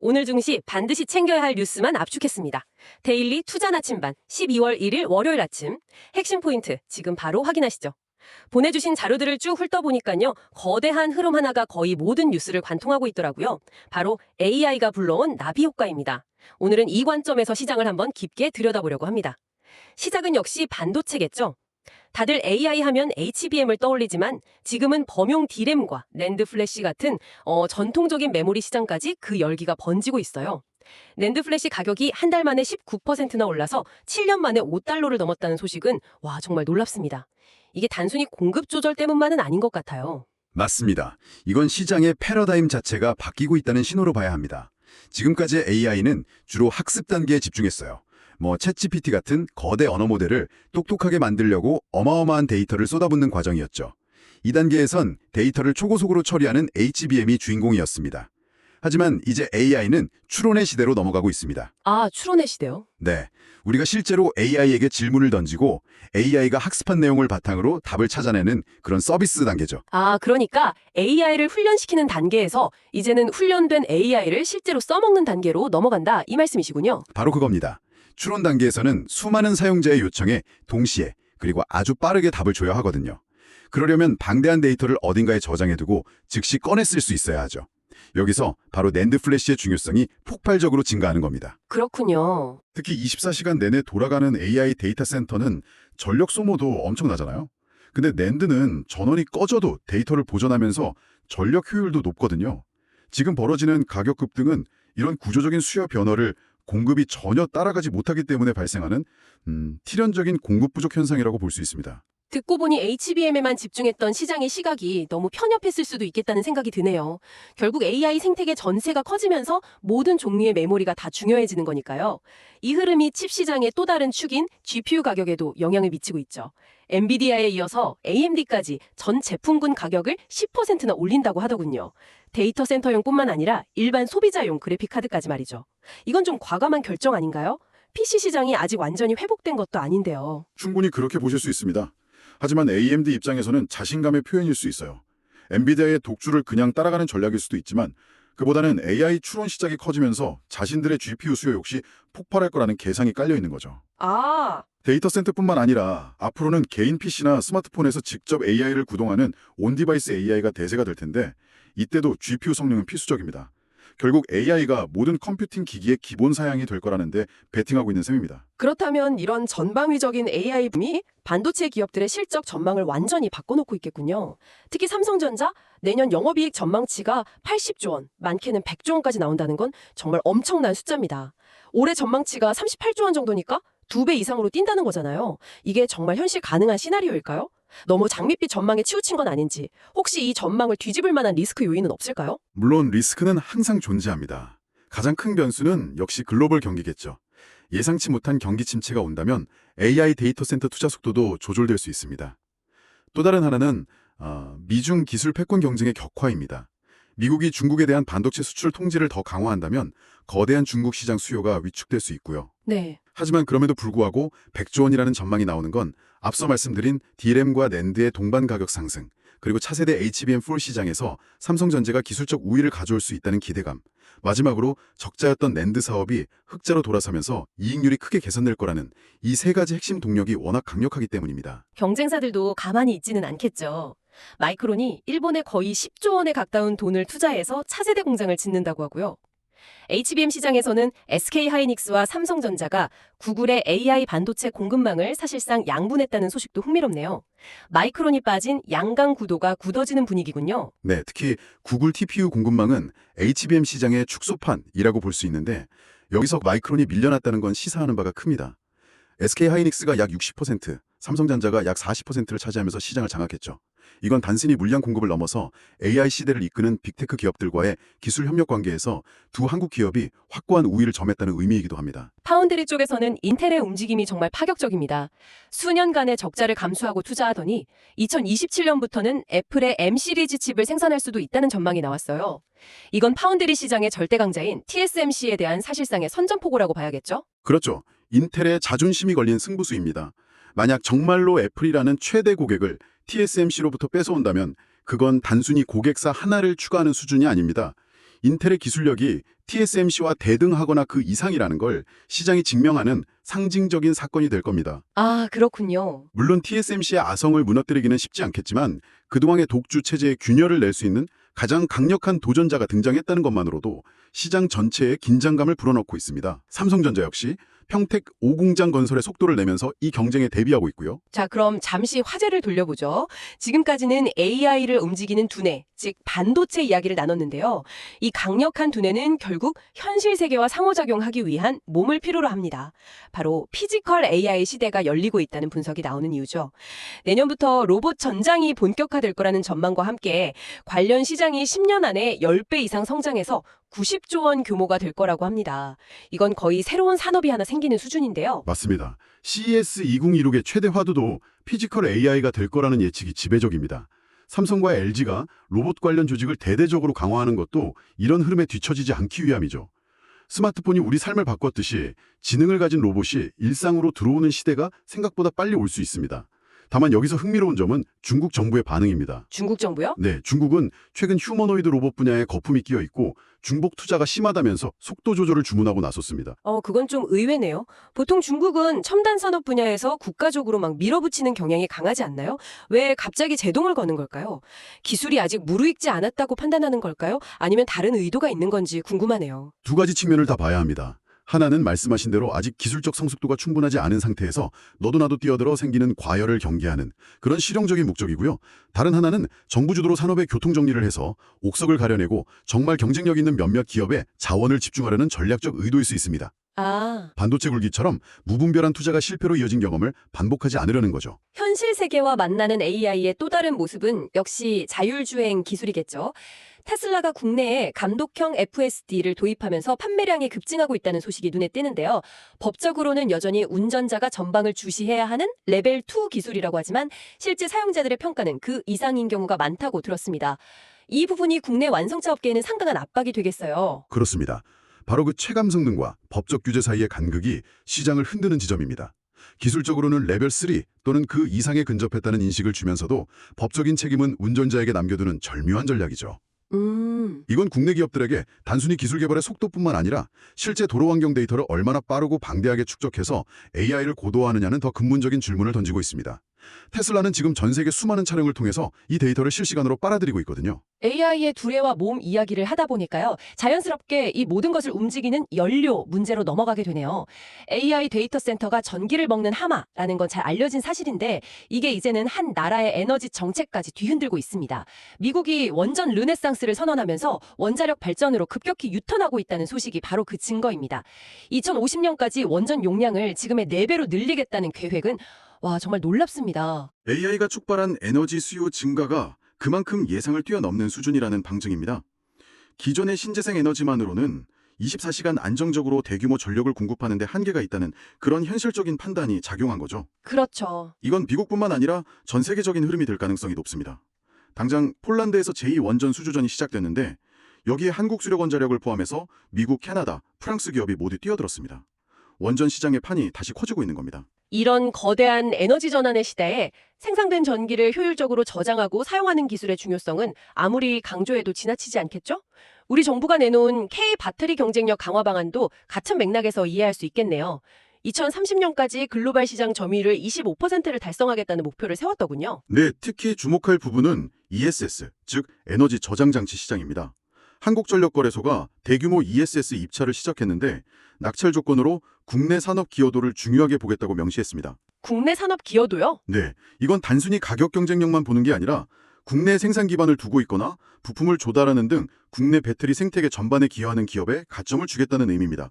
오늘 중시 반드시 챙겨야 할 뉴스만 압축했습니다. 데일리 투자 나침반 12월 1일 월요일 아침 핵심 포인트 지금 바로 확인하시죠. 보내주신 자료들을 쭉 훑어보니까요. 거대한 흐름 하나가 거의 모든 뉴스를 관통하고 있더라고요. 바로 AI가 불러온 나비 효과입니다. 오늘은 이 관점에서 시장을 한번 깊게 들여다보려고 합니다. 시작은 역시 반도체겠죠. 다들 AI 하면 HBM을 떠올리지만 지금은 범용 D램과 랜드 플래시 같은 어, 전통적인 메모리 시장까지 그 열기가 번지고 있어요. 랜드 플래시 가격이 한 달 만에 19%나 올라서 7년 만에 5달러를 넘었다는 소식은 와 정말 놀랍습니다. 이게 단순히 공급 조절 때문만은 아닌 것 같아요. 맞습니다. 이건 시장의 패러다임 자체가 바뀌고 있다는 신호로 봐야 합니다. 지금까지 AI는 주로 학습 단계에 집중했어요. 뭐 챗GPT 같은 거대 언어 모델을 똑똑하게 만들려고 어마어마한 데이터를 쏟아붓는 과정이었죠. 이 단계에선 데이터를 초고속으로 처리하는 HBM이 주인공이었습니다. 하지만 이제 AI는 추론의 시대로 넘어가고 있습니다. 아 추론의 시대요? 네, 우리가 실제로 AI에게 질문을 던지고 AI가 학습한 내용을 바탕으로 답을 찾아내는 그런 서비스 단계죠. 아 그러니까 AI를 훈련시키는 단계에서 이제는 훈련된 AI를 실제로 써먹는 단계로 넘어간다 이 말씀이시군요. 바로 그겁니다. 추론 단계에서는 수많은 사용자의 요청에 동시에 그리고 아주 빠르게 답을 줘야 하거든요. 그러려면 방대한 데이터를 어딘가에 저장해두고 즉시 꺼내 쓸 수 있어야 하죠. 여기서 바로 낸드 플래시의 중요성이 폭발적으로 증가하는 겁니다. 그렇군요. 특히 24시간 내내 돌아가는 AI 데이터 센터는 전력 소모도 엄청나잖아요. 근데 낸드는 전원이 꺼져도 데이터를 보존하면서 전력 효율도 높거든요. 지금 벌어지는 가격 급등은 이런 구조적인 수요 변화를 공급이 전혀 따라가지 못하기 때문에 발생하는 음, 필연적인 공급 부족 현상이라고 볼 수 있습니다. 듣고 보니 HBM에만 집중했던 시장의 시각이 너무 편협했을 수도 있겠다는 생각이 드네요. 결국 AI 생태계 전체가 커지면서 모든 종류의 메모리가 다 중요해지는 거니까요. 이 흐름이 칩 시장의 또 다른 축인 GPU 가격에도 영향을 미치고 있죠. 엔비디아에 이어서 AMD까지 전 제품군 가격을 10%나 올린다고 하더군요. 데이터 센터용뿐만 아니라 일반 소비자용 그래픽 카드까지 말이죠. 이건 좀 과감한 결정 아닌가요? PC 시장이 아직 완전히 회복된 것도 아닌데요. 충분히 그렇게 보실 수 있습니다. 하지만 AMD 입장에서는 자신감의 표현일 수 있어요. 엔비디아의 독주를 그냥 따라가는 전략일 수도 있지만 그보다는 AI 추론 시장이 커지면서 자신들의 GPU 수요 역시 폭발할 거라는 계상이 깔려 있는 거죠. 아, 데이터 센터뿐만 아니라 앞으로는 개인 PC나 스마트폰에서 직접 AI를 구동하는 온디바이스 AI가 대세가 될 텐데 이때도 GPU 성능은 필수적입니다. 결국 AI가 모든 컴퓨팅 기기의 기본 사양이 될 거라는데 베팅하고 있는 셈입니다. 그렇다면 이런 전방위적인 AI 붐이 반도체 기업들의 실적 전망을 완전히 바꿔놓고 있겠군요. 특히 삼성전자 내년 영업이익 전망치가 80조 원, 많게는 100조 원까지 나온다는 건 정말 엄청난 숫자입니다. 올해 전망치가 38조 원 정도니까 두 배 이상으로 뛴다는 거잖아요. 이게 정말 현실 가능한 시나리오일까요? 너무 장밋빛 전망에 치우친 건 아닌지, 혹시 이 전망을 뒤집을 만한 리스크 요인은 없을까요? 물론 리스크는 항상 존재합니다. 가장 큰 변수는 역시 글로벌 경기겠죠. 예상치 못한 경기 침체가 온다면 AI 데이터 센터 투자 속도도 조절될 수 있습니다. 또 다른 하나는 어, 미중 기술 패권 경쟁의 격화입니다. 미국이 중국에 대한 반도체 수출 통제를 더 강화한다면 거대한 중국 시장 수요가 위축될 수 있고요. 네. 하지만 그럼에도 불구하고 100조 원이라는 전망이 나오는 건 앞서 말씀드린 D램과 낸드의 동반 가격 상승, 그리고 차세대 HBM4 시장에서 삼성전자가 기술적 우위를 가져올 수 있다는 기대감, 마지막으로 적자였던 낸드 사업이 흑자로 돌아서면서 이익률이 크게 개선될 거라는 이 세 가지 핵심 동력이 워낙 강력하기 때문입니다. 경쟁사들도 가만히 있지는 않겠죠. 마이크론이 일본에 거의 10조 원에 가까운 돈을 투자해서 차세대 공장을 짓는다고 하고요. HBM 시장에서는 SK 하이닉스와 삼성전자가 구글의 AI 반도체 공급망을 사실상 양분했다는 소식도 흥미롭네요. 마이크론이 빠진 양강 구도가 굳어지는 분위기군요. 네, 특히 구글 TPU 공급망은 HBM 시장의 축소판이라고 볼 수 있는데 여기서 마이크론이 밀려났다는 건 시사하는 바가 큽니다. SK 하이닉스가 약 60%, 삼성전자가 약 40%를 차지하면서 시장을 장악했죠. 이건 단순히 물량 공급을 넘어서 AI 시대를 이끄는 빅테크 기업들과의 기술 협력 관계에서 두 한국 기업이 확고한 우위를 점했다는 의미이기도 합니다. 파운드리 쪽에서는 인텔의 움직임이 정말 파격적입니다. 수년간의 적자를 감수하고 투자하더니 2027년부터는 애플의 M 시리즈 칩을 생산할 수도 있다는 전망이 나왔어요. 이건 파운드리 시장의 절대 강자인 TSMC에 대한 사실상의 선전포고라고 봐야겠죠? 그렇죠. 인텔의 자존심이 걸린 승부수입니다. 만약 정말로 애플이라는 최대 고객을 TSMC로부터 뺏어온다면 그건 단순히 고객사 하나를 추가하는 수준이 아닙니다. 인텔의 기술력이 TSMC와 대등하거나 그 이상이라는 걸 시장이 증명하는 상징적인 사건이 될 겁니다. 아, 그렇군요. 물론 TSMC의 아성을 무너뜨리기는 쉽지 않겠지만 그동안의 독주 체제에 균열을 낼 수 있는 가장 강력한 도전자가 등장했다는 것만으로도 시장 전체에 긴장감을 불어넣고 있습니다. 삼성전자 역시 평택 5공장 건설의 속도를 내면서 이 경쟁에 대비하고 있고요. 자, 그럼 잠시 화제를 돌려보죠. 지금까지는 AI를 움직이는 두뇌, 즉 반도체 이야기를 나눴는데요. 이 강력한 두뇌는 결국 현실 세계와 상호작용하기 위한 몸을 필요로 합니다. 바로 피지컬 AI 시대가 열리고 있다는 분석이 나오는 이유죠. 내년부터 로봇 전장이 본격화될 거라는 전망과 함께 관련 시장이 10년 안에 10배 이상 성장해서 90조 원 규모가 될 거라고 합니다. 이건 거의 새로운 산업이 하나 생기는 수준인데요. 맞습니다. CES 2016의 최대 화두도 피지컬 AI가 될 거라는 예측이 지배적입니다. 삼성과 LG가 로봇 관련 조직을 대대적으로 강화하는 것도 이런 흐름에 뒤처지지 않기 위함이죠. 스마트폰이 우리 삶을 바꿨듯이 지능을 가진 로봇이 일상으로 들어오는 시대가 생각보다 빨리 올 수 있습니다. 다만 여기서 흥미로운 점은 중국 정부의 반응입니다. 중국 정부요? 네, 중국은 최근 휴머노이드 로봇 분야에 거품이 끼어 있고 중복 투자가 심하다면서 속도 조절을 주문하고 나섰습니다. 어, 그건 좀 의외네요. 보통 중국은 첨단 산업 분야에서 국가적으로 막 밀어붙이는 경향이 강하지 않나요? 왜 갑자기 제동을 거는 걸까요? 기술이 아직 무르익지 않았다고 판단하는 걸까요? 아니면 다른 의도가 있는 건지 궁금하네요. 두 가지 측면을 다 봐야 합니다. 하나는 말씀하신 대로 아직 기술적 성숙도가 충분하지 않은 상태에서 너도 나도 뛰어들어 생기는 과열을 경계하는 그런 실용적인 목적이고요. 다른 하나는 정부 주도로 산업의 교통 정리를 해서 옥석을 가려내고 정말 경쟁력 있는 몇몇 기업에 자원을 집중하려는 전략적 의도일 수 있습니다. 아, 반도체 굴기처럼 무분별한 투자가 실패로 이어진 경험을 반복하지 않으려는 거죠. 현실 세계와 만나는 AI의 또 다른 모습은 역시 자율주행 기술이겠죠. 테슬라가 국내에 감독형 FSD를 도입하면서 판매량이 급증하고 있다는 소식이 눈에 띄는데요. 법적으로는 여전히 운전자가 전방을 주시해야 하는 레벨 2 기술이라고 하지만 실제 사용자들의 평가는 그 이상인 경우가 많다고 들었습니다. 이 부분이 국내 완성차 업계에는 상당한 압박이 되겠어요. 그렇습니다. 바로 그 체감 성능과 법적 규제 사이의 간극이 시장을 흔드는 지점입니다. 기술적으로는 레벨 3 또는 그 이상에 근접했다는 인식을 주면서도 법적인 책임은 운전자에게 남겨두는 절묘한 전략이죠. 음, 이건 국내 기업들에게 단순히 기술 개발의 속도뿐만 아니라 실제 도로 환경 데이터를 얼마나 빠르고 방대하게 축적해서 AI를 고도화하느냐는 더 근본적인 질문을 던지고 있습니다. 테슬라는 지금 전 세계 수많은 차량을 통해서 이 데이터를 실시간으로 빨아들이고 있거든요. AI의 두뇌와 몸 이야기를 하다 보니까요. 자연스럽게 이 모든 것을 움직이는 연료 문제로 넘어가게 되네요. AI 데이터 센터가 전기를 먹는 하마라는 건 잘 알려진 사실인데 이게 이제는 한 나라의 에너지 정책까지 뒤흔들고 있습니다. 미국이 원전 르네상스를 선언하면서 원자력 발전으로 급격히 유턴하고 있다는 소식이 바로 그 증거입니다. 2050년까지 원전 용량을 지금의 4배로 늘리겠다는 계획은 와 정말 놀랍습니다. AI가 촉발한 에너지 수요 증가가 그만큼 예상을 뛰어넘는 수준이라는 방증입니다. 기존의 신재생 에너지만으로는 24시간 안정적으로 대규모 전력을 공급하는 데 한계가 있다는 그런 현실적인 판단이 작용한 거죠. 그렇죠. 이건 미국뿐만 아니라 전 세계적인 흐름이 될 가능성이 높습니다. 당장 폴란드에서 제2원전 수주전이 시작됐는데 여기에 한국 수력원자력을 포함해서 미국, 캐나다, 프랑스 기업이 모두 뛰어들었습니다. 원전 시장의 판이 다시 커지고 있는 겁니다. 이런 거대한 에너지 전환의 시대에 생산된 전기를 효율적으로 저장하고 사용하는 기술의 중요성은 아무리 강조해도 지나치지 않겠죠? 우리 정부가 내놓은 K 배터리 경쟁력 강화 방안도 같은 맥락에서 이해할 수 있겠네요. 2030년까지 글로벌 시장 점유율을 25%를 달성하겠다는 목표를 세웠더군요. 네, 특히 주목할 부분은 ESS, 즉 에너지 저장 장치 시장입니다. 한국전력거래소가 대규모 ESS 입찰을 시작했는데 낙찰 조건으로 국내 산업 기여도를 중요하게 보겠다고 명시했습니다. 국내 산업 기여도요? 네, 이건 단순히 가격 경쟁력만 보는 게 아니라 국내 생산 기반을 두고 있거나 부품을 조달하는 등 국내 배터리 생태계 전반에 기여하는 기업에 가점을 주겠다는 의미입니다.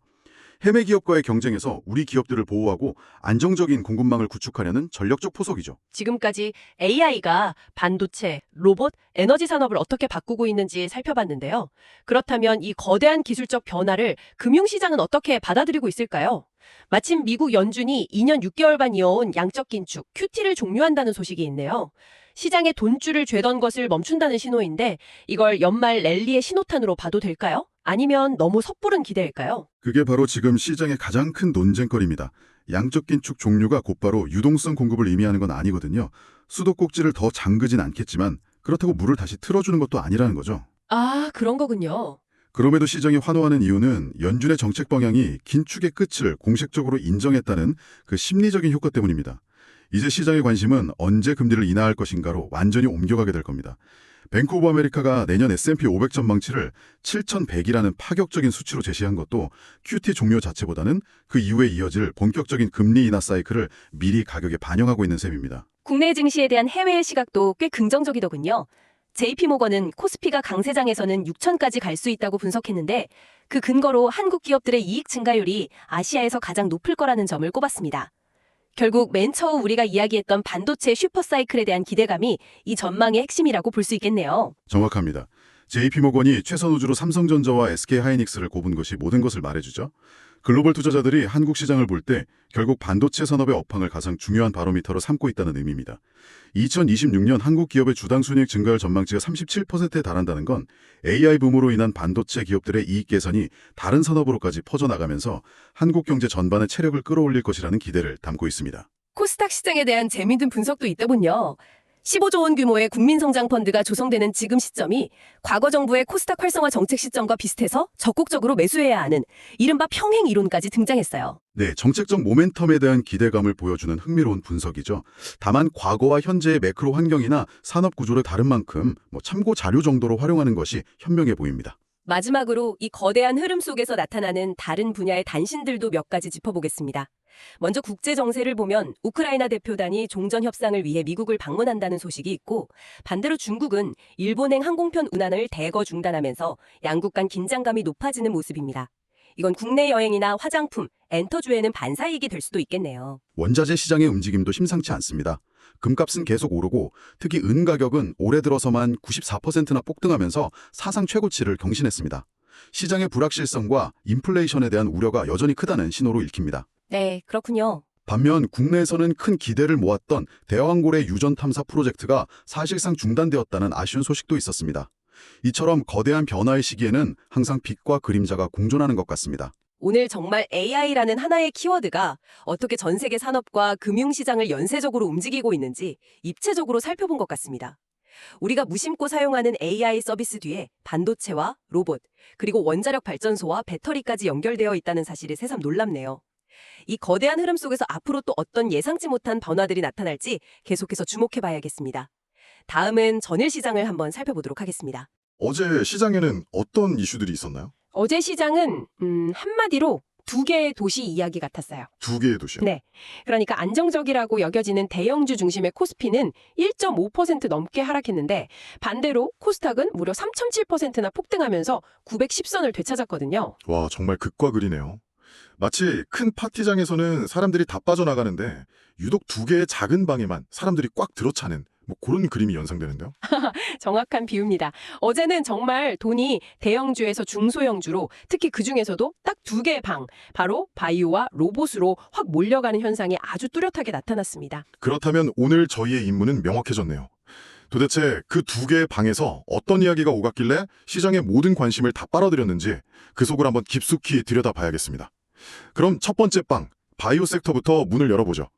해외 기업과의 경쟁에서 우리 기업들을 보호하고 안정적인 공급망을 구축하려는 전력적 포석이죠. 지금까지 AI가 반도체, 로봇, 에너지 산업을 어떻게 바꾸고 있는지 살펴봤는데요. 그렇다면 이 거대한 기술적 변화를 금융시장은 어떻게 받아들이고 있을까요? 마침 미국 연준이 2년 6개월 반 이어온 양적 긴축, QT를 종료한다는 소식이 있네요. 시장에 돈줄을 죄던 것을 멈춘다는 신호인데 이걸 연말 랠리의 신호탄으로 봐도 될까요? 아니면 너무 섣부른 기대일까요? 그게 바로 지금 시장의 가장 큰 논쟁거리입니다. 양적 긴축 종류가 곧바로 유동성 공급을 의미하는 건 아니거든요. 수도꼭지를 더 잠그진 않겠지만 그렇다고 물을 다시 틀어주는 것도 아니라는 거죠. 아, 그런 거군요. 그럼에도 시장이 환호하는 이유는 연준의 정책 방향이 긴축의 끝을 공식적으로 인정했다는 그 심리적인 효과 때문입니다. 이제 시장의 관심은 언제 금리를 인하할 것인가로 완전히 옮겨가게 될 겁니다. 뱅크 오브 아메리카가 내년 S&P 500 전망치를 7,100이라는 파격적인 수치로 제시한 것도 QT 종료 자체보다는 그 이후에 이어질 본격적인 금리 인하 사이클을 미리 가격에 반영하고 있는 셈입니다. 국내 증시에 대한 해외의 시각도 꽤 긍정적이더군요. JP모건은 코스피가 강세장에서는 6천까지 갈 수 있다고 분석했는데 그 근거로 한국 기업들의 이익 증가율이 아시아에서 가장 높을 거라는 점을 꼽았습니다. 결국 맨 처음 우리가 이야기했던 반도체 슈퍼사이클에 대한 기대감이 이 전망의 핵심이라고 볼 수 있겠네요. 정확합니다. JP모건이 최선 우주로 삼성전자와 SK하이닉스를 꼽은 것이 모든 것을 말해주죠. 글로벌 투자자들이 한국 시장을 볼 때 결국 반도체 산업의 업황을 가장 중요한 바로미터로 삼고 있다는 의미입니다. 2026년 한국 기업의 주당 순이익 증가율 전망치가 37%에 달한다는 건 AI 붐으로 인한 반도체 기업들의 이익 개선이 다른 산업으로까지 퍼져나가면서 한국 경제 전반의 체력을 끌어올릴 것이라는 기대를 담고 있습니다. 코스닥 시장에 대한 재미있는 분석도 있더군요. 15조 원 규모의 국민성장 펀드가 조성되는 지금 시점이 과거 정부의 코스닥 활성화 정책 시점과 비슷해서 적극적으로 매수해야 하는 이른바 평행 이론까지 등장했어요. 네, 정책적 모멘텀에 대한 기대감을 보여주는 흥미로운 분석이죠. 다만 과거와 현재의 매크로 환경이나 산업 구조를 다른 만큼 뭐 참고 자료 정도로 활용하는 것이 현명해 보입니다. 마지막으로 이 거대한 흐름 속에서 나타나는 다른 분야의 단신들도 몇 가지 짚어보겠습니다. 먼저 국제 정세를 보면 우크라이나 대표단이 종전 협상을 위해 미국을 방문한다는 소식이 있고 반대로 중국은 일본행 항공편 운항을 대거 중단하면서 양국 간 긴장감이 높아지는 모습입니다. 이건 국내 여행이나 화장품, 엔터주에는 반사이익이 될 수도 있겠네요. 원자재 시장의 움직임도 심상치 않습니다. 금값은 계속 오르고 특히 은 가격은 올해 들어서만 94%나 폭등하면서 사상 최고치를 경신했습니다. 시장의 불확실성과 인플레이션에 대한 우려가 여전히 크다는 신호로 읽힙니다. 네, 그렇군요. 반면 국내에서는 큰 기대를 모았던 대왕고래 유전 탐사 프로젝트가 사실상 중단되었다는 아쉬운 소식도 있었습니다. 이처럼 거대한 변화의 시기에는 항상 빛과 그림자가 공존하는 것 같습니다. 오늘 정말 AI라는 하나의 키워드가 어떻게 전 세계 산업과 금융시장을 연쇄적으로 움직이고 있는지 입체적으로 살펴본 것 같습니다. 우리가 무심코 사용하는 AI 서비스 뒤에 반도체와 로봇, 그리고 원자력 발전소와 배터리까지 연결되어 있다는 사실이 새삼 놀랍네요. 이 거대한 흐름 속에서 앞으로 또 어떤 예상치 못한 변화들이 나타날지 계속해서 주목해 봐야겠습니다. 다음은 전일 시장을 한번 살펴보도록 하겠습니다. 어제 시장에는 어떤 이슈들이 있었나요? 어제 시장은 음, 한마디로 두 개의 도시 이야기 같았어요. 두 개의 도시요. 네. 그러니까 안정적이라고 여겨지는 대형주 중심의 코스피는 1.5% 넘게 하락했는데 반대로 코스닥은 무려 3.7%나 폭등하면서 910선을 되찾았거든요. 와, 정말 극과 극이네요. 마치 큰 파티장에서는 사람들이 다 빠져나가는데 유독 두 개의 작은 방에만 사람들이 꽉 들어차는 뭐 그런 그림이 연상되는데요. 정확한 비유입니다. 어제는 정말 돈이 대형주에서 중소형주로 특히 그 중에서도 딱 두 개의 방, 바로 바이오와 로봇으로 확 몰려가는 현상이 아주 뚜렷하게 나타났습니다. 그렇다면 오늘 저희의 임무는 명확해졌네요. 도대체 그 두 개의 방에서 어떤 이야기가 오갔길래 시장의 모든 관심을 다 빨아들였는지 그 속을 한번 깊숙이 들여다봐야겠습니다. 그럼 첫 번째 방, 바이오 섹터부터 문을 열어보죠.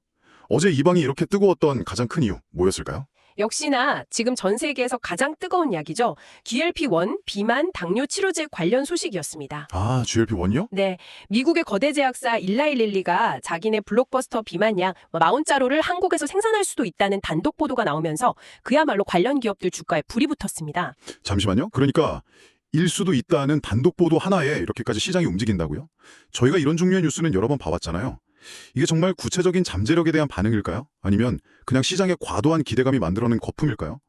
어제 이 방이 이렇게 뜨거웠던 가장 큰 이유 뭐였을까요? 역시나 지금 전 세계에서 가장 뜨거운 이야기죠. GLP-1 비만 당뇨 치료제 관련 소식이었습니다. 아, GLP-1이요? 네, 미국의 거대 제약사 일라이 릴리가 자기네 블록버스터 비만약 마운자로를 한국에서 생산할 수도 있다는 단독 보도가 나오면서 그야말로 관련 기업들 주가에 불이 붙었습니다. 잠시만요. 그러니까 일 수도 있다는 단독 보도 하나에 이렇게까지 시장이 움직인다고요? 저희가 이런 종류의 뉴스는 여러 번 봐왔잖아요. 이게 정말 구체적인 잠재력에 대한 반응일까요? 아니면 그냥 시장의 과도한 기대감이 만들어낸 거품일까요?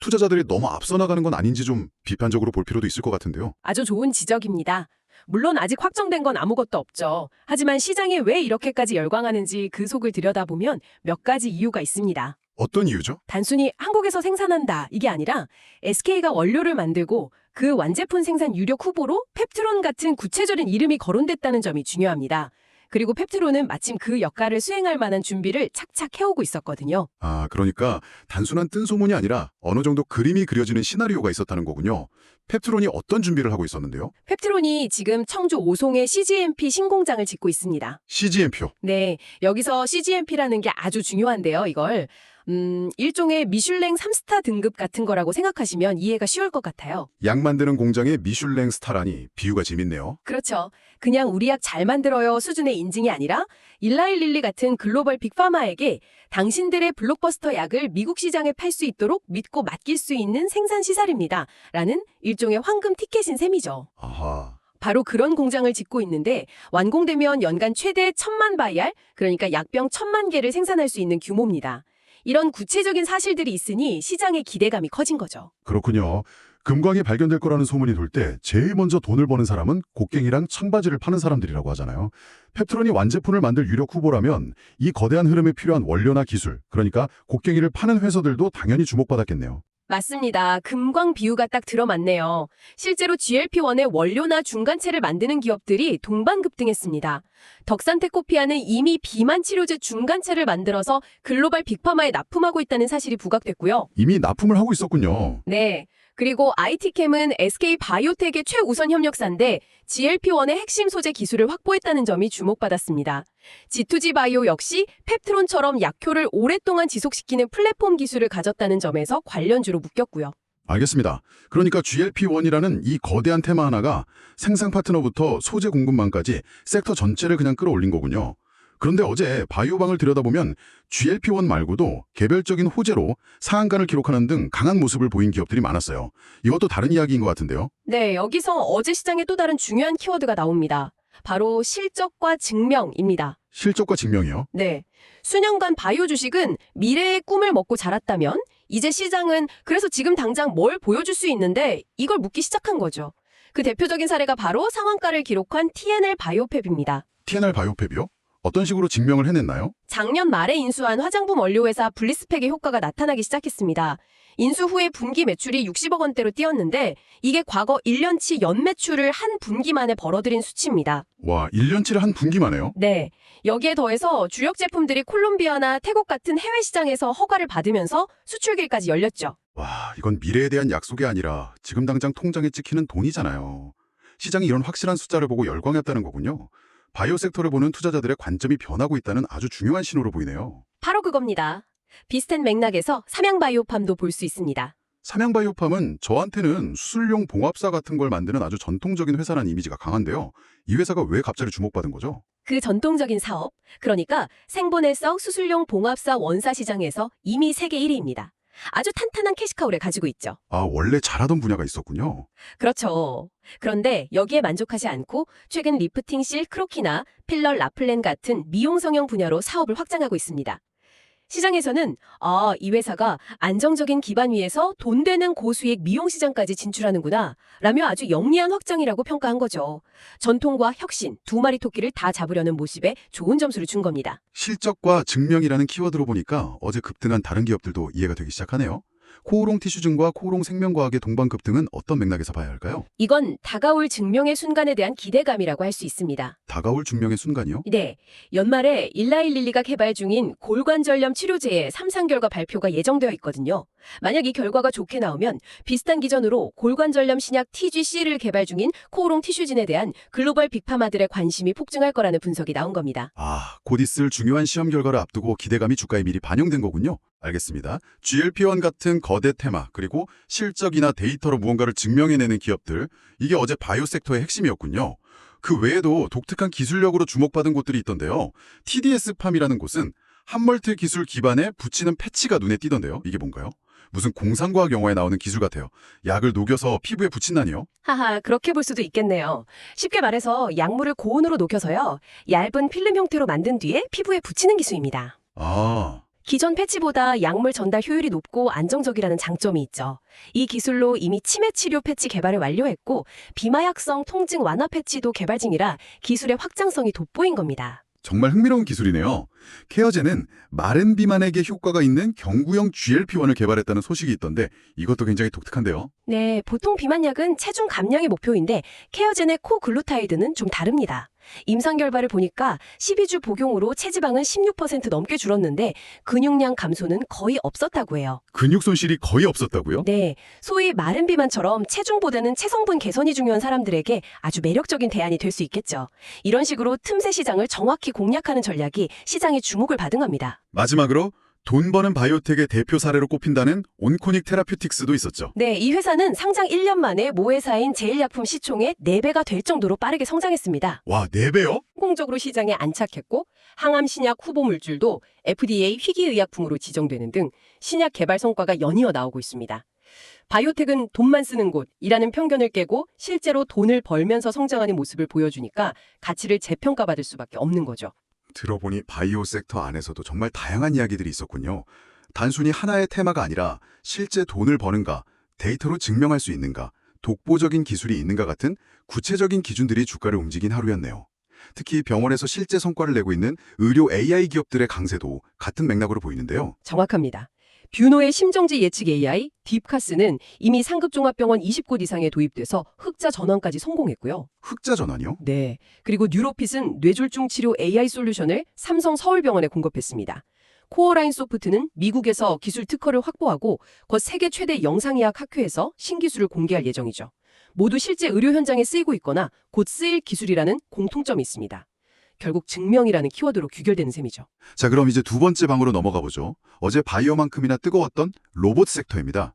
투자자들이 너무 앞서 나가는 건 아닌지 좀 비판적으로 볼 필요도 있을 것 같은데요. 아주 좋은 지적입니다. 물론 아직 확정된 건 아무것도 없죠. 하지만 시장이 왜 이렇게까지 열광하는지 그 속을 들여다보면 몇 가지 이유가 있습니다. 어떤 이유죠? 단순히 한국에서 생산한다 이게 아니라 SK가 원료를 만들고 그 완제품 생산 유력 후보로 펩트론 같은 구체적인 이름이 거론됐다는 점이 중요합니다. 그리고 펩트론은 마침 그 역할을 수행할 만한 준비를 착착 해오고 있었거든요. 아, 그러니까 단순한 뜬소문이 아니라 어느 정도 그림이 그려지는 시나리오가 있었다는 거군요. 펩트론이 어떤 준비를 하고 있었는데요? 펩트론이 지금 청주 오송에 CGMP 신공장을 짓고 있습니다. CGMP요. 네, 여기서 CGMP라는 게 아주 중요한데요, 이걸. 음, 일종의 미슐랭 3스타 등급 같은 거라고 생각하시면 이해가 쉬울 것 같아요. 약 만드는 공장의 미슐랭 스타라니 비유가 재밌네요. 그렇죠. 그냥 우리 약 잘 만들어요 수준의 인증이 아니라 일라일릴리 같은 글로벌 빅파마에게 당신들의 블록버스터 약을 미국 시장에 팔 수 있도록 믿고 맡길 수 있는 생산 시설입니다. 라는 일종의 황금 티켓인 셈이죠. 아하. 바로 그런 공장을 짓고 있는데 완공되면 연간 최대 천만 바이알, 그러니까 약병 천만 개를 생산할 수 있는 규모입니다. 이런 구체적인 사실들이 있으니 시장의 기대감이 커진 거죠. 그렇군요. 금광이 발견될 거라는 소문이 돌 때 제일 먼저 돈을 버는 사람은 곡괭이랑 청바지를 파는 사람들이라고 하잖아요. 펩트론이 완제품을 만들 유력 후보라면 이 거대한 흐름에 필요한 원료나 기술, 그러니까 곡괭이를 파는 회사들도 당연히 주목받았겠네요. 맞습니다. 금광 비유가 딱 들어맞네요. 실제로 GLP-1의 원료나 중간체를 만드는 기업들이 동반급 등했습니다. 덕산테코피아는 이미 비만 치료제 중간체를 만들어서 글로벌 빅파마에 납품하고 있다는 사실이 부각됐고요. 이미 납품을 하고 있었군요. 네. 그리고 IT캠은 SK 바이오텍의 최우선 협력사인데 GLP-1의 핵심 소재 기술을 확보했다는 점이 주목받았습니다. G2G 바이오 역시 펩트론처럼 약효를 오랫동안 지속시키는 플랫폼 기술을 가졌다는 점에서 관련주로 묶였고요. 알겠습니다. 그러니까 GLP-1이라는 이 거대한 테마 하나가 생산 파트너부터 소재 공급망까지 섹터 전체를 그냥 끌어올린 거군요. 그런데 어제 바이오방을 들여다보면 GLP-1 말고도 개별적인 호재로 상한가를 기록하는 등 강한 모습을 보인 기업들이 많았어요. 이것도 다른 이야기인 것 같은데요. 네, 여기서 어제 시장에 또 다른 중요한 키워드가 나옵니다. 바로 실적과 증명입니다. 실적과 증명이요. 네. 수년간 바이오 주식은 미래의 꿈을 먹고 자랐다면 이제 시장은 그래서 지금 당장 뭘 보여줄 수 있는데 이걸 묻기 시작한 거죠. 그 대표적인 사례가 바로 상한가를 기록한 TNL 바이오펩입니다. TNR 바이오펩이요? 어떤 식으로 증명을 해냈나요? 작년 말에 인수한 화장품 원료회사 블리스펙의 효과가 나타나기 시작했습니다. 인수 후에 분기 매출이 60억 원대로 뛰었는데 이게 과거 1년치 연매출을 한 분기 만에 벌어들인 수치입니다. 와, 1년치를 한 분기만에요? 네. 여기에 더해서 주력 제품들이 콜롬비아나 태국 같은 해외 시장에서 허가를 받으면서 수출길까지 열렸죠. 와, 이건 미래에 대한 약속이 아니라 지금 당장 통장에 찍히는 돈이잖아요. 시장이 이런 확실한 숫자를 보고 열광했다는 거군요. 바이오 섹터를 보는 투자자들의 관점이 변하고 있다는 아주 중요한 신호로 보이네요. 바로 그겁니다. 비슷한 맥락에서 삼양바이오팜도 볼 수 있습니다. 삼양바이오팜은 저한테는 수술용 봉합사 같은 걸 만드는 아주 전통적인 회사라는 이미지가 강한데요. 이 회사가 왜 갑자기 주목받은 거죠? 그 전통적인 사업, 그러니까 생본해석 수술용 봉합사 원사 시장에서 이미 세계 1위입니다. 아주 탄탄한 캐시카우를 가지고 있죠. 아, 원래 잘하던 분야가 있었군요. 그렇죠. 그런데 여기에 만족하지 않고 최근 리프팅 실 크로키나 필러 라플렌 같은 미용 성형 분야로 사업을 확장하고 있습니다. 시장에서는 아, 이 회사가 안정적인 기반 위에서 돈 되는 고수익 미용 시장까지 진출하는구나 라며 아주 영리한 확장이라고 평가한 거죠. 전통과 혁신 두 마리 토끼를 다 잡으려는 모습에 좋은 점수를 준 겁니다. 실적과 증명이라는 키워드로 보니까 어제 급등한 다른 기업들도 이해가 되기 시작하네요. 코오롱 티슈증과 코오롱 생명과학의 동반 급 등은 어떤 맥락에서 봐야 할까요? 이건 다가올 증명의 순간에 대한 기대감이라고 할 수 있습니다. 다가올 증명의 순간이요? 네, 연말에 일라일릴리가 개발 중인 골관절염 치료제의 3상 결과 발표가 예정되어 있거든요. 만약 이 결과가 좋게 나오면 비슷한 기전으로 골관절염 신약 TGC를 개발 중인 코오롱 티슈진에 대한 글로벌 빅파마들의 관심이 폭증할 거라는 분석이 나온 겁니다. 아, 곧 있을 중요한 시험 결과를 앞두고 기대감이 주가에 미리 반영된 거군요. 알겠습니다. GLP-1 같은 거대 테마, 그리고 실적이나 데이터로 무언가를 증명해내는 기업들, 이게 어제 바이오 섹터의 핵심이었군요. 그 외에도 독특한 기술력으로 주목받은 곳들이 있던데요. TDS팜이라는 곳은 한멀트 기술 기반에 붙이는 패치가 눈에 띄던데요. 이게 뭔가요? 무슨 공상과학 영화에 나오는 기술 같아요. 약을 녹여서 피부에 붙인다니요? 하하, 그렇게 볼 수도 있겠네요. 쉽게 말해서 약물을 고온으로 녹여서요. 얇은 필름 형태로 만든 뒤에 피부에 붙이는 기술입니다. 아, 기존 패치보다 약물 전달 효율이 높고 안정적이라는 장점이 있죠. 이 기술로 이미 치매 치료 패치 개발을 완료했고 비마약성 통증 완화 패치도 개발 중이라 기술의 확장성이 돋보인 겁니다. 정말 흥미로운 기술이네요. 케어제는 마른 비만에게 효과가 있는 경구형 GLP-1을 개발했다는 소식이 있던데 이것도 굉장히 독특한데요. 네, 보통 비만약은 체중 감량이 목표인데 케어젠의 코글루타이드는 좀 다릅니다. 임상 결과를 보니까 12주 복용으로 체지방은 16% 넘게 줄었는데 근육량 감소는 거의 없었다고 해요. 근육 손실이 거의 없었다고요? 네, 소위 마른 비만처럼 체중보다는 체성분 개선이 중요한 사람들에게 아주 매력적인 대안이 될 수 있겠죠. 이런 식으로 틈새 시장을 정확히 공략하는 전략이 시장 의 주목을 받은 겁니다. 마지막으로 돈 버는 바이오텍의 대표 사례로 꼽힌다는 온코닉 테라퓨틱스도 있었죠. 네, 이 회사는 상장 1년 만에 모 회사인 제일약품 시총의 4배가 될 정도로 빠르게 성장했습니다. 와, 4배요? 성공적으로 시장에 안착했고 항암 신약 후보 물질도 FDA 희귀의약품으로 지정되는 등 신약 개발 성과가 연이어 나오고 있습니다. 바이오텍은 돈만 쓰는 곳이라는 편견을 깨고 실제로 돈을 벌면서 성장하는 모습을 보여주니까 가치를 재평가받을 수밖에 없는 거죠. 들어보니 바이오 섹터 안에서도 정말 다양한 이야기들이 있었군요. 단순히 하나의 테마가 아니라 실제 돈을 버는가, 데이터로 증명할 수 있는가, 독보적인 기술이 있는가 같은 구체적인 기준들이 주가를 움직인 하루였네요. 특히 병원에서 실제 성과를 내고 있는 의료 AI 기업들의 강세도 같은 맥락으로 보이는데요. 정확합니다. 뷰노의 심정지 예측 AI 딥카스는 이미 상급 종합병원 20곳 이상에 도입돼서 흑자 전환까지 성공했고요. 흑자 전환이요? 네. 그리고 뉴로핏은 뇌졸중 치료 AI 솔루션을 삼성 서울병원에 공급했습니다. 코어라인 소프트는 미국에서 기술 특허를 확보하고 곧 세계 최대 영상의학 학회에서 신기술을 공개할 예정이죠. 모두 실제 의료 현장에 쓰이고 있거나 곧 쓰일 기술이라는 공통점이 있습니다. 결국 증명이라는 키워드로 귀결되는 셈이죠. 자, 그럼 이제 두 번째 방으로 넘어가 보죠. 어제 바이오만큼이나 뜨거웠던 로봇 섹터입니다.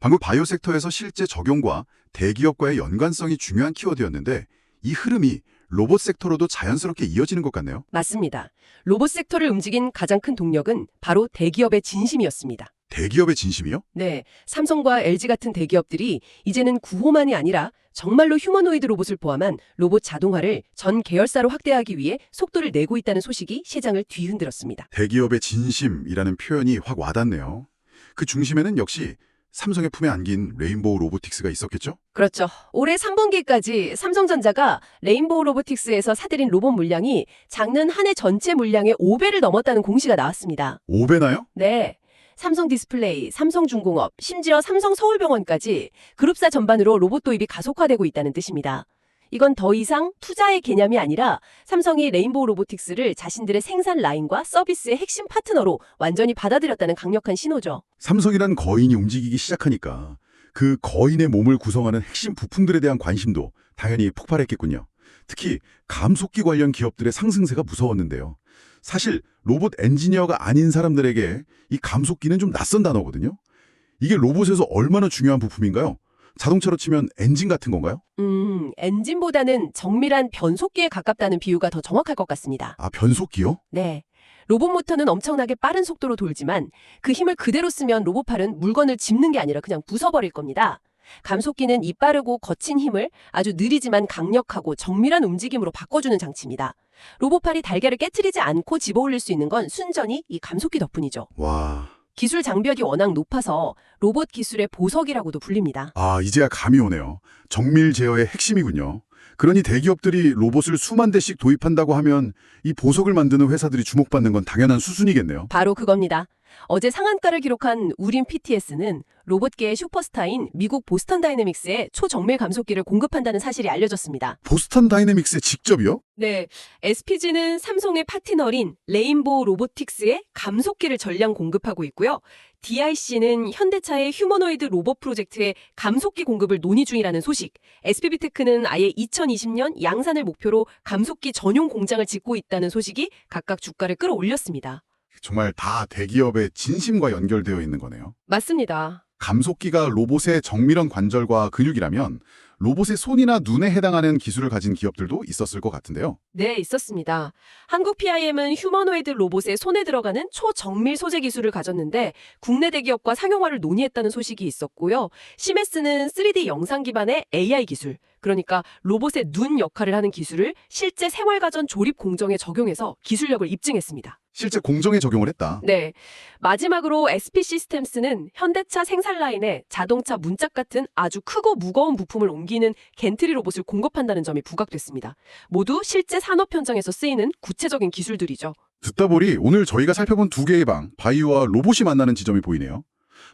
방금 바이오 섹터에서 실제 적용과 대기업과의 연관성이 중요한 키워드였는데 이 흐름이 로봇 섹터로도 자연스럽게 이어지는 것 같네요. 맞습니다. 로봇 섹터를 움직인 가장 큰 동력은 바로 대기업의 진심이었습니다. 대기업의 진심이요? 네, 삼성과 LG 같은 대기업들이 이제는 구호만이 아니라 정말로 휴머노이드 로봇을 포함한 로봇 자동화를 전 계열사로 확대하기 위해 속도를 내고 있다는 소식이 시장을 뒤흔들었습니다. 대기업의 진심이라는 표현이 확 와닿네요. 그 중심에는 역시 삼성의 품에 안긴 레인보우 로보틱스가 있었겠죠? 그렇죠. 올해 3분기까지 삼성전자가 레인보우 로보틱스에서 사들인 로봇 물량이 작년 한 해 전체 물량의 5배를 넘었다는 공시가 나왔습니다. 5배나요? 네. 삼성 디스플레이, 삼성중공업, 심지어 삼성 서울병원까지 그룹사 전반으로 로봇 도입이 가속화되고 있다는 뜻입니다. 이건 더 이상 투자의 개념이 아니라 삼성이 레인보우 로보틱스를 자신들의 생산 라인과 서비스의 핵심 파트너로 완전히 받아들였다는 강력한 신호죠. 삼성이란 거인이 움직이기 시작하니까 그 거인의 몸을 구성하는 핵심 부품들에 대한 관심도 당연히 폭발했겠군요. 특히 감속기 관련 기업들의 상승세가 무서웠는데요. 사실 로봇 엔지니어가 아닌 사람들에게 이 감속기는 좀 낯선 단어거든요. 이게 로봇에서 얼마나 중요한 부품인가요? 자동차로 치면 엔진 같은 건가요? 음, 엔진보다는 정밀한 변속기에 가깝다는 비유가 더 정확할 것 같습니다. 아, 변속기요? 네. 로봇 모터는 엄청나게 빠른 속도로 돌지만 그 힘을 그대로 쓰면 로봇팔은 물건을 짚는 게 아니라 그냥 부숴버릴 겁니다. 감속기는 이 빠르고 거친 힘을 아주 느리지만 강력하고 정밀한 움직임으로 바꿔주는 장치입니다. 로봇팔이 달걀을 깨트리지 않고 집어올릴 수 있는 건 순전히 이 감속기 덕분이죠. 와, 기술 장벽이 워낙 높아서 로봇 기술의 보석이라고도 불립니다. 아, 이제야 감이 오네요. 정밀 제어의 핵심이군요. 그러니 대기업들이 로봇을 수만 대씩 도입한다고 하면 이 보석을 만드는 회사들이 주목받는 건 당연한 수순이겠네요. 바로 그겁니다. 어제 상한가를 기록한 우린 PTS는 로봇계의 슈퍼스타인 미국 보스턴 다이내믹스에 초정밀 감속기를 공급한다는 사실이 알려졌습니다. 보스턴 다이내믹스에 직접이요? 네, SPG는 삼성의 파트너인 레인보우 로보틱스에 감속기를 전량 공급하고 있고요. DIC는 현대차의 휴머노이드 로봇 프로젝트에 감속기 공급을 논의 중이라는 소식. SPB테크는 아예 2020년 양산을 목표로 감속기 전용 공장을 짓고 있다는 소식이 각각 주가를 끌어올렸습니다. 정말 다 대기업의 진심과 연결되어 있는 거네요. 맞습니다. 감속기가 로봇의 정밀한 관절과 근육이라면 로봇의 손이나 눈에 해당하는 기술을 가진 기업들도 있었을 것 같은데요. 네, 있었습니다. 한국 PIM은 휴머노이드 로봇의 손에 들어가는 초정밀 소재 기술을 가졌는데 국내 대기업과 상용화를 논의했다는 소식이 있었고요. 시메스는 3D 영상 기반의 AI 기술, 그러니까 로봇의 눈 역할을 하는 기술을 실제 생활가전 조립 공정에 적용해서 기술력을 입증했습니다. 실제 공정에 적용을 했다. 네. 마지막으로 SP 시스템스는 현대차 생산 라인에 자동차 문짝 같은 아주 크고 무거운 부품을 옮기는 겐트리 로봇을 공급한다는 점이 부각됐습니다. 모두 실제 산업 현장에서 쓰이는 구체적인 기술들이죠. 듣다 보니 오늘 저희가 살펴본 두 개의 방, 바이오와 로봇이 만나는 지점이 보이네요.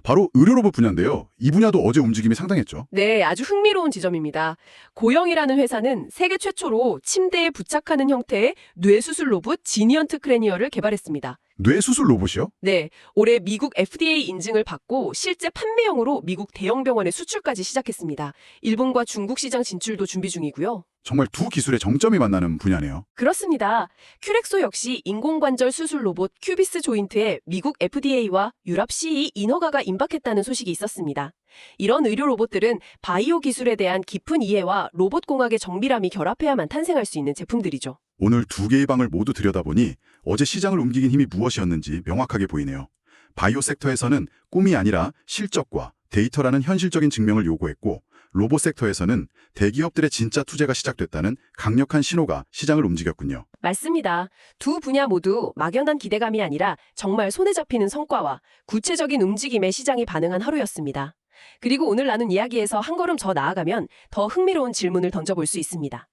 바로 의료 로봇 분야인데요. 이 분야도 어제 움직임이 상당했죠. 네, 아주 흥미로운 지점입니다. 고영이라는 회사는 세계 최초로 침대에 부착하는 형태의 뇌수술 로봇 지니언트 크레니어를 개발했습니다. 뇌수술 로봇이요? 네, 올해 미국 FDA 인증을 받고 실제 판매용으로 미국 대형 병원에 수출까지 시작했습니다. 일본과 중국 시장 진출도 준비 중이고요. 정말 두 기술의 정점이 만나는 분야네요. 그렇습니다. 큐렉소 역시 인공관절 수술 로봇 큐비스 조인트에 미국 FDA와 유럽 CE 인허가가 임박했다는 소식이 있었습니다. 이런 의료 로봇들은 바이오 기술에 대한 깊은 이해와 로봇 공학의 정밀함이 결합해야만 탄생할 수 있는 제품들이죠. 오늘 두 개의 방을 모두 들여다보니 어제 시장을 움직인 힘이 무엇이었는지 명확하게 보이네요. 바이오 섹터에서는 꿈이 아니라 실적과 데이터라는 현실적인 증명을 요구했고 로봇 섹터에서는 대기업들의 진짜 투자가 시작됐다는 강력한 신호가 시장을 움직였군요. 맞습니다. 두 분야 모두 막연한 기대감이 아니라 정말 손에 잡히는 성과와 구체적인 움직임에 시장이 반응한 하루였습니다. 그리고 오늘 나눈 이야기에서 한 걸음 더 나아가면 더 흥미로운 질문을 던져볼 수 있습니다.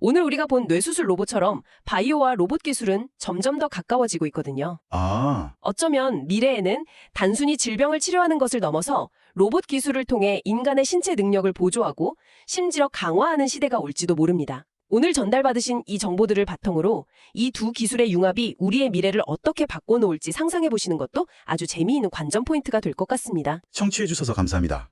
오늘 우리가 본 뇌수술 로봇처럼 바이오와 로봇 기술은 점점 더 가까워지고 있거든요. 아, 어쩌면 미래에는 단순히 질병을 치료하는 것을 넘어서 로봇 기술을 통해 인간의 신체 능력을 보조하고 심지어 강화하는 시대가 올지도 모릅니다. 오늘 전달받으신 이 정보들을 바탕으로 이 두 기술의 융합이 우리의 미래를 어떻게 바꿔놓을지 상상해 보시는 것도 아주 재미있는 관전 포인트가 될 것 같습니다. 청취해주셔서 감사합니다.